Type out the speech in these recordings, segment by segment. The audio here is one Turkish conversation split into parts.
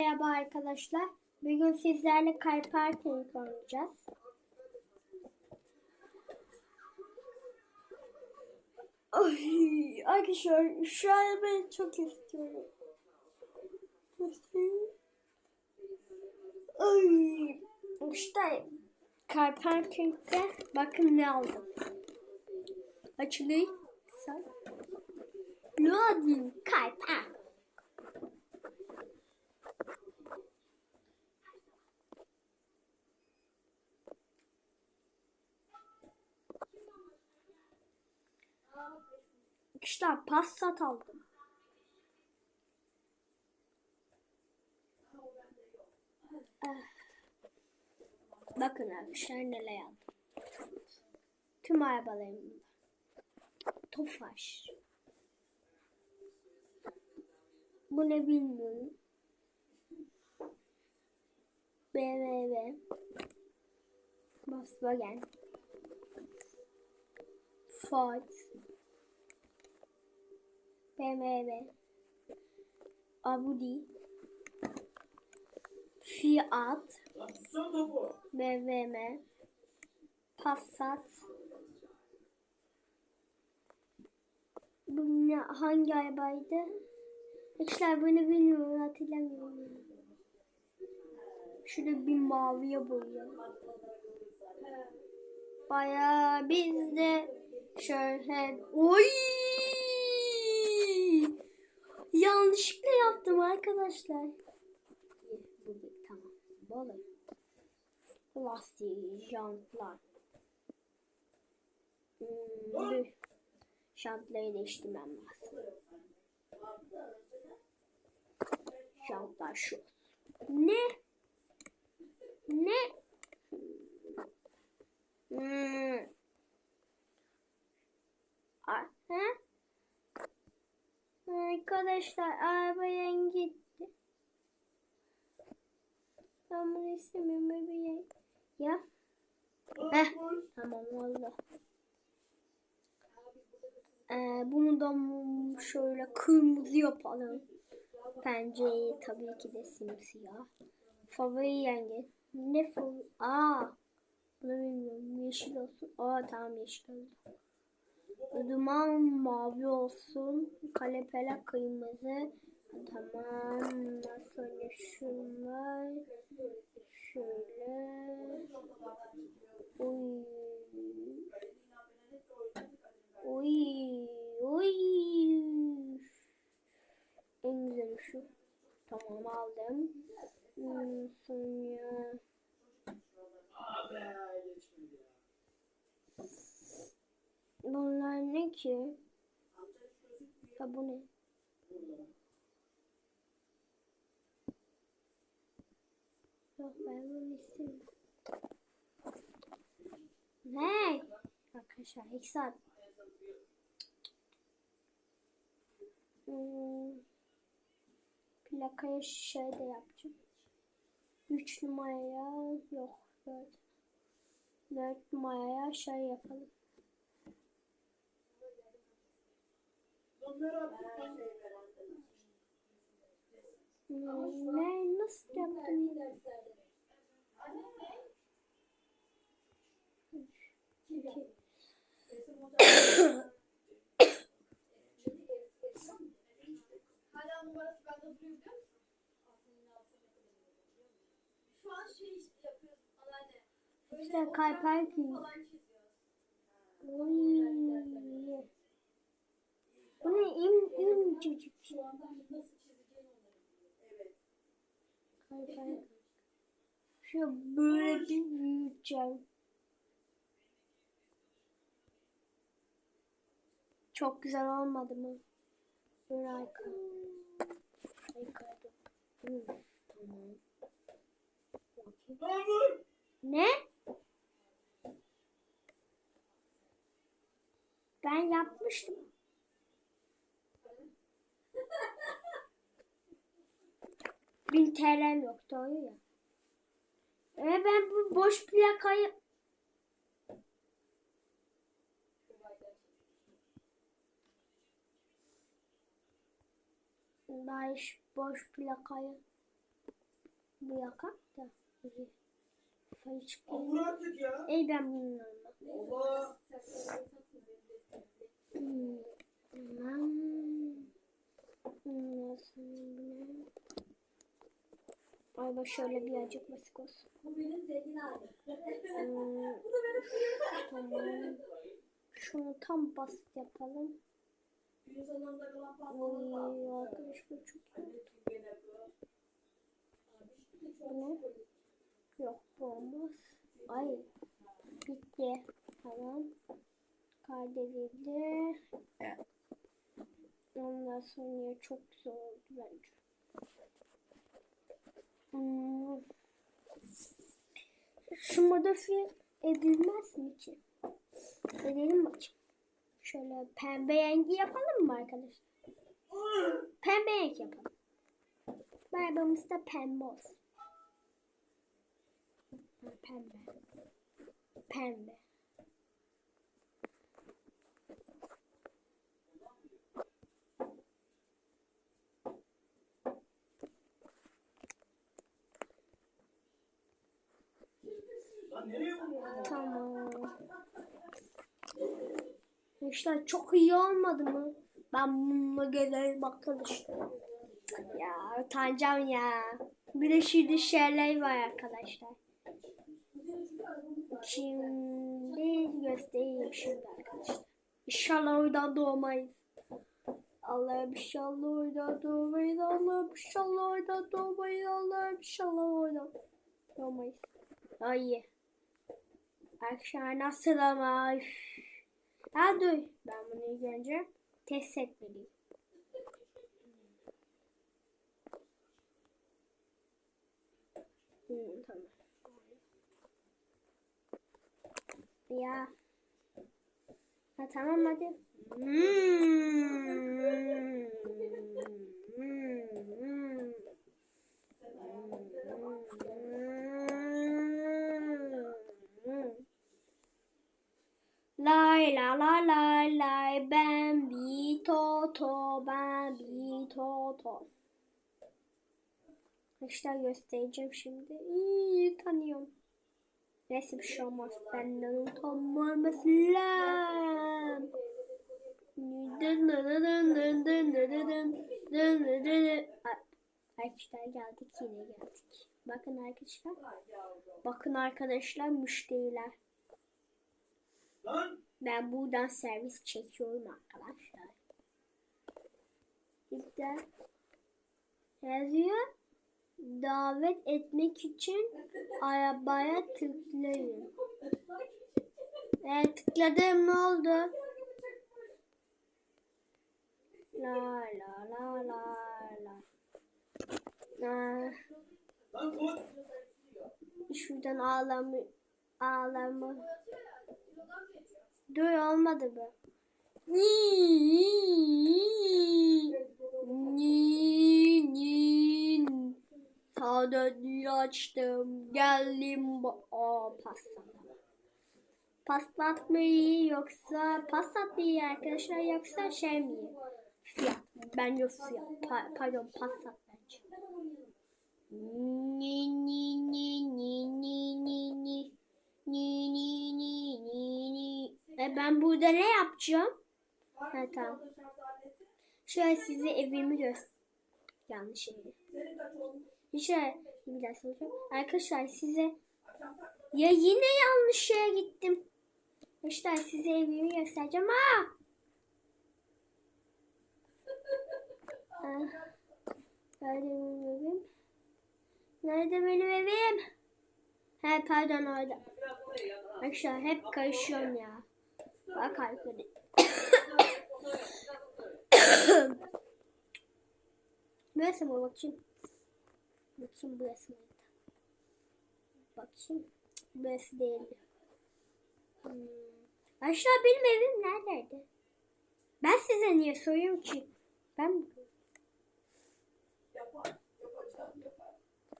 Merhaba arkadaşlar. Bugün sizlerle Car Parking oynayacağız. Ay, arkadaşlar şu arabayı çok istiyorum. Ay, işte Car Parking'de bakın ne aldım. Sen. Loading Park. İşte Passat aldım. Ah. Bakın arkadaşlar neler aldım. Tüm arabalarımda. Tofaş. Bu ne bilmiyorum. BMW. Volkswagen. Ford. BMW, Audi, Fiat, BMW, Passat. Bu ne, hangi arabaydı? Arkadaşlar bunu bilmiyorum hatırlamıyorum. Şurada bir maviye boyuyor. Bayağı bizde şöyle oy yanlışlıkla yaptım arkadaşlar. Tamam. Balık. Lastik, jantlar. Hmm. Jantları değiştirmem lazım. Jantlar şu. Ne? Ne? Hmm. Ah, he? Arkadaşlar arabaya gitti. Ben bunu istemiyorum bebeğim. Ya. Heh. Tamam oldu. Ee, bunu da şöyle kırmızı yapalım. Pencereyi tabii ki de simsiyah. Favori yenge. Ne favori? Aa. Bunu bilmiyorum. Yeşil olsun. Aa tamam yeşil oldu. Duman mavi olsun. Kalepele kırmızı. Tamam. Sonra şunlar. Şöyle. Uy. Uy. Uy. En güzeli şu. Tamam aldım. Hmm, sonra. Bunlar ne ki? Ne? Yok ben bunu istemiyorum. Ne? Arkadaşlar iki saat. Hmm. Plakaya şey de yapacağım. 3 numaraya yok 4. 4 numaraya şey yapalım. Ne nasıl yaptım? İki. Hala numarası bende duruyor biliyor musun? Şu an şey işte yapıyoruz anneanne. İşte o Car şarkıyı Parking. falan çiziyoruz. Oy. Bu ne im. Kay kay. Şu böyle bir büyüteceğim. Çok güzel olmadı mı? Böyle arka. Tamam. Ne? Ben yapmıştım. Bin TL'm yok doğru ya. E ben bu boş plakayı Ben boş plakayı Bu yakak da. Fay çıkıyor. Artık ya. Ey ben bilmiyorum. Allah. Hmm. Hmm. Nasıl ne? Bak şöyle bir acık basit olsun. Bu benim zengin halim. Hmm. Bu da benim. Tamam. Şunu tam basit yapalım. Oy arkadaş bu çok. Abi Bu ne? Yok bu olmaz. Ay bitti. Tamam. Kaydedildi. Ondan sonra çok güzel oldu bence. Hmm. Şu modifiye edilmez mi ki? Edelim bakayım. Şöyle pembe rengi yapalım mı arkadaşlar? Pembe renk yapalım. Barbamız da pembe olsun. Pembe. Pembe. Tamam. İşte çok iyi olmadı mı? Ben bununla gelirim arkadaşlar. Ya utanacağım ya. Bir de şimdi şeyler var arkadaşlar. Şimdi göstereyim şimdi arkadaşlar. İnşallah oradan doğmayız. Allah'ım inşallah oradan doğmayız. Allah'ım inşallah oradan doğmayız. Allah'ım inşallah oradan doğmayız. Ay. Arkadaşlar nasıl ama? Üf. Ha dur. Ben bunu ilk önce test etmeliyim. Hmm, tamam. Ya. Ha tamam hadi. Hmm. Thor. Arkadaşlar göstereceğim şimdi. İyi tanıyorum. Neyse bir şey olmaz. Benden utanmam lazım. Arkadaşlar geldik yine geldik. Bakın arkadaşlar. Bakın arkadaşlar müşteriler. Ben buradan servis çekiyorum arkadaşlar. Bir de yazıyor. Davet etmek için arabaya tıklayın. Evet tıkladım ne oldu? La la la la la. Vur. şuradan ağlamı ağlamı. Dur olmadı bu. Sadece açtım. Geldim. Aa pasta. Pastat mı yoksa pastat mı arkadaşlar yoksa şey mi iyi? Fiyat. Bence fiyat. Pa- pardon pastat bence. Ni ni ni ni ni ni ni. Ni ni ni ni ni. E ben burada ne yapacağım? Ha tamam. Şöyle size evimi göster. Yanlış evi. İşte bir daha soracağım. Arkadaşlar size ya yine yanlış şeye gittim. İşte size evimi göstereceğim. Ha! Ah. Nerede benim evim? Nerede benim evim? He pardon orada. Arkadaşlar hep karışıyorum ya. Bak arkadaşlar. Burası mı bakayım? Bakayım burası mıydı? Bakayım. Burası değildi. Hmm. Aşağı benim evim neredeydi? Ben size niye soruyorum ki? Ben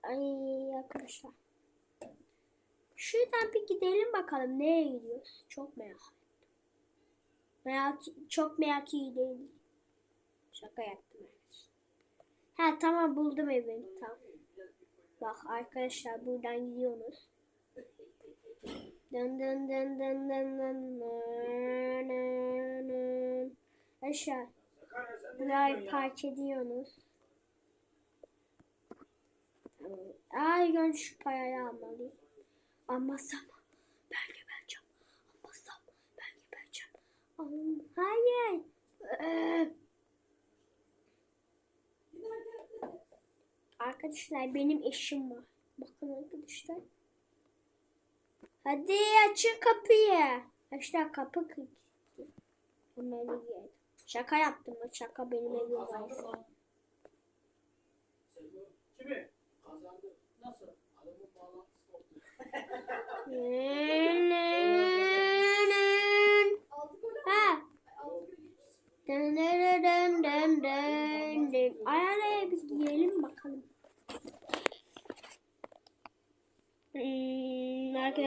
Ay arkadaşlar. Şuradan bir gidelim bakalım nereye gidiyoruz? Çok merak. Merak, çok merak değil. Şaka yaptım. Ha tamam buldum evini. Tamam. Bak arkadaşlar buradan gidiyorsunuz. Dın dın dın dın dın dın. Nı, nı. Aşağı. Burayı park ediyorsunuz. Ay ben şu parayı almalıyım. Almazsam ben Hayır. Arkadaşlar benim eşim var. Bakın arkadaşlar. Hadi açın kapıyı. Arkadaşlar kapı girelim. Şaka yaptım. Şaka benim evim var. Kimi? Kazandı. Nasıl? Adamın bağlantısı koptu. Altı gol Ha. altı gol gitmiş. Dın dın dın dın dın dın. Ay araya bir girelim bakalım.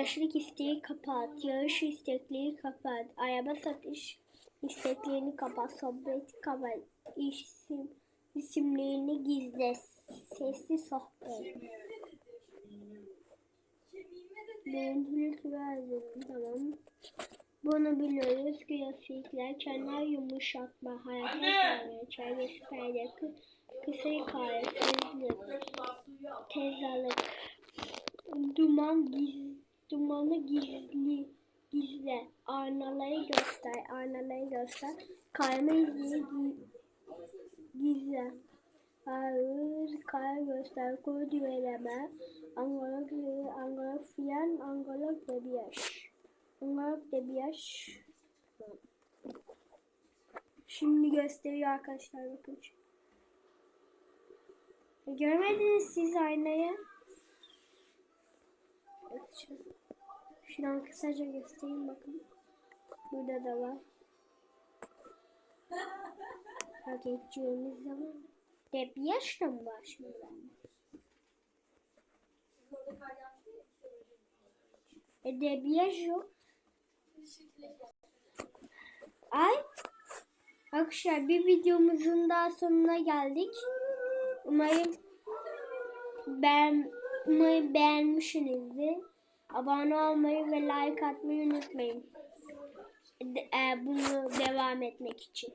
Arkadaşlık isteği kapat. Yarış istekleri kapat. Araba satış isteklerini kapat. Sohbet kapat. İsim, isimlerini gizle. Sesli sohbet. Beğenilik verdim. Tamam. Bunu biliyoruz. Grafikler, kenar yumuşatma, hareket ayarı, çergesi perde, kı- kısa yukarı, hızlı, tezalık, duman giz, dumanı gizli, gizle, aynaları göster, aynaları göster, kayma izleri gi- gizle, ağır, kar göster, kod vereme, angolog, angolog fiyan, angolog debiyaş. Angolog debiyaş. Şimdi gösteriyor arkadaşlar bakın. Görmediniz siz aynayı. Evet, şu- Şuradan kısaca göstereyim bakın. Burada da var. Hak edeceğimiz zaman. Debriyaj da mı var şimdi? E debriyaj yok. Ay. Arkadaşlar bir videomuzun daha sonuna geldik. Umarım ben umarım beğenmişsinizdir. Abone olmayı ve like atmayı unutmayın. De- e, bunu devam etmek için.